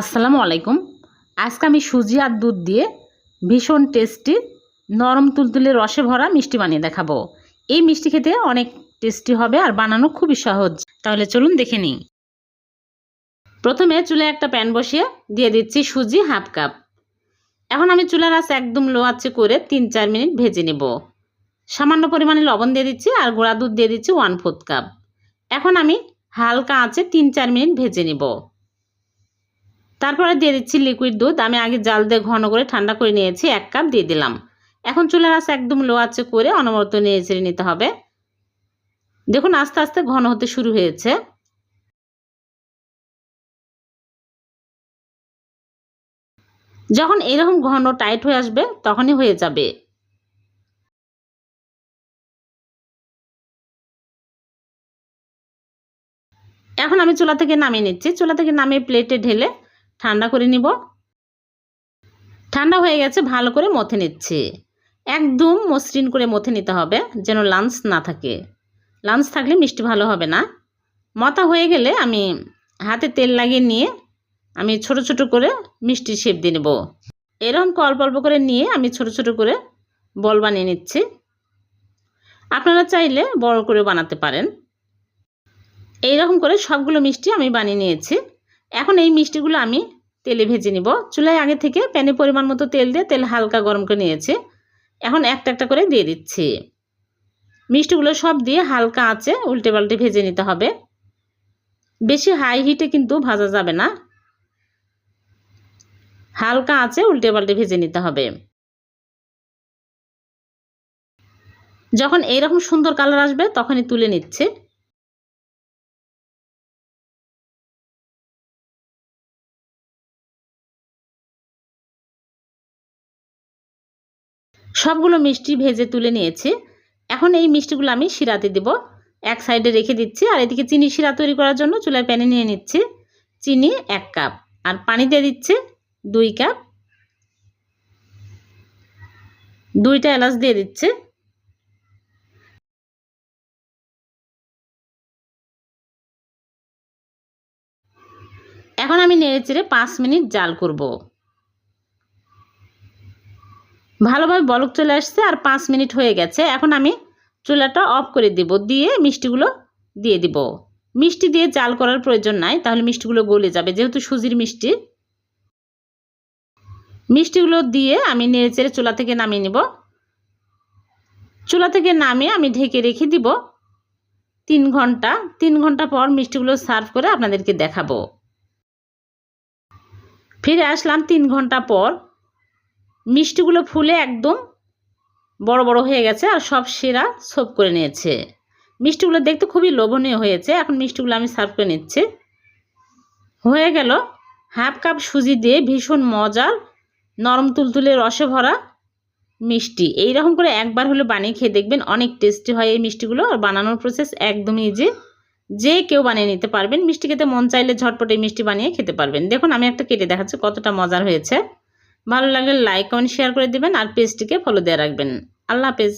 আসসালামু আলাইকুম। আজকে আমি সুজি আর দুধ দিয়ে ভীষণ টেস্টি, নরম তুলতুলে রসে ভরা মিষ্টি বানিয়ে দেখাবো। এই মিষ্টি খেতে অনেক টেস্টি হবে আর বানানো খুবই সহজ। তাহলে চলুন দেখে নিই। প্রথমে চুলে একটা প্যান বসিয়ে দিয়ে দিচ্ছি সুজি হাফ কাপ। এখন আমি চুলার আঁচ একদম লো আঁচে করে তিন চার মিনিট ভেজে নেব। সামান্য পরিমাণে লবণ দিয়ে দিচ্ছি আর গুঁড়া দুধ দিয়ে দিচ্ছি ওয়ান ফোর্থ কাপ। এখন আমি হালকা আঁচে তিন চার মিনিট ভেজে নেব। তারপরে দিয়ে দিচ্ছি লিকুইড দুধ। আমি আগে জাল দিয়ে ঘন করে ঠান্ডা করে নিয়েছি, এক কাপ দিয়ে দিলাম। এখন চুলার আঁচ একদম লো আঁচে করে অনবরত নিয়ে ছেড়ে নিতে হবে। দেখুন, আস্তে আস্তে ঘন হতে শুরু হয়েছে। যখন এরকম ঘন টাইট হয়ে আসবে, তখনই হয়ে যাবে। এখন আমি চুলা থেকে নামিয়ে নিচ্ছি। চুলা থেকে নামিয়ে প্লেটে ঢেলে ঠান্ডা করে নিব। ঠান্ডা হয়ে গেছে, ভালো করে মথে নিচ্ছি। একদম মসৃণ করে মথে নিতে হবে, যেন লাঞ্চ না থাকে। লাঞ্চ থাকলে মিষ্টি ভালো হবে না। মতা হয়ে গেলে আমি হাতে তেল লাগিয়ে নিয়ে আমি ছোট ছোট করে মিষ্টি শেপ দিয়ে নেব। এরকম অল্প অল্প করে নিয়ে আমি ছোট ছোট করে বল বানিয়ে নিচ্ছি। আপনারা চাইলে বড় করে বানাতে পারেন। এইরকম করে সবগুলো মিষ্টি আমি বানিয়ে নিয়েছি। এখন এই মিষ্টিগুলো আমি তেলে ভেজে নিব। চুলায় আগে থেকে প্যানে পরিমাণ মতো তেল দিয়ে তেল হালকা গরম করে নিয়েছি। এখন একটা একটা করে দিয়ে দিচ্ছি। মিষ্টিগুলো সব দিয়ে হালকা আঁচে উল্টে পাল্টে ভেজে নিতে হবে। বেশি হাই হিটে কিন্তু ভাজা যাবে না। হালকা আঁচে উল্টে পাল্টে ভেজে নিতে হবে। যখন এইরকম সুন্দর কালার আসবে তখনই তুলে নিচ্ছে। সবগুলো মিষ্টি ভেজে তুলে নিয়েছি। এখন এই মিষ্টিগুলো আমি শিরাতে দেব। এক সাইডে রেখে দিচ্ছি আর এদিকে চিনি শিরা তৈরি করার জন্য চুলায় প্যানে নিয়ে নিচ্ছি। চিনি এক কাপ আর পানি দিয়ে দিচ্ছে দুই কাপ। দুইটা এলাচ দিয়ে দিচ্ছে। এখন আমি নেড়ে চেড়ে পাঁচ মিনিট জাল করব। ভালোভাবে বলক চলে আসছে আর পাঁচ মিনিট হয়ে গেছে। এখন আমি চুলাটা অফ করে দিব, দিয়ে মিষ্টিগুলো দিয়ে দিব। মিষ্টি দিয়ে চাল করার প্রয়োজন নাই, তাহলে মিষ্টিগুলো গলে যাবে, যেহেতু সুজির মিষ্টি। মিষ্টিগুলো দিয়ে আমি নেড়ে চেড়ে চুলা থেকে নামিয়ে নিব। চুলা থেকে নামিয়ে আমি ঢেকে রেখে দিব তিন ঘণ্টা। তিন ঘণ্টা পর মিষ্টিগুলো সার্ভ করে আপনাদেরকে দেখাবো। ফিরে আসলাম তিন ঘণ্টা পর। মিষ্টিগুলো ফুলে একদম বড় বড় হয়ে গেছে আর সব সেরা সোপ করে নিয়েছে। মিষ্টিগুলো দেখতে খুবই লোভনীয় হয়েছে। এখন মিষ্টিগুলো আমি সার্ভ করে নিচ্ছি। হয়ে গেল হাফ কাপ সুজি দিয়ে ভীষণ মজার নরম তুলতুলে রসে ভরা মিষ্টি। এই রকম করে একবার হলে বানিয়ে খেয়ে দেখবেন অনেক টেস্টি হয় এই মিষ্টিগুলো আর বানানোর প্রসেস একদমই ইজি যে কেউ বানিয়ে নিতে পারবেন। মিষ্টি খেতে মন চাইলে ঝটপট এই মিষ্টি বানিয়ে খেতে পারবেন। দেখুন, আমি একটা কেটে দেখাচ্ছি কতটা মজার হয়েছে। ভালো লাগলে লাইক কমেন্ট শেয়ার করে দেবেন আর পেজটিকে ফলো দিয়ে রাখবেন। আল্লাহ হাফেজ।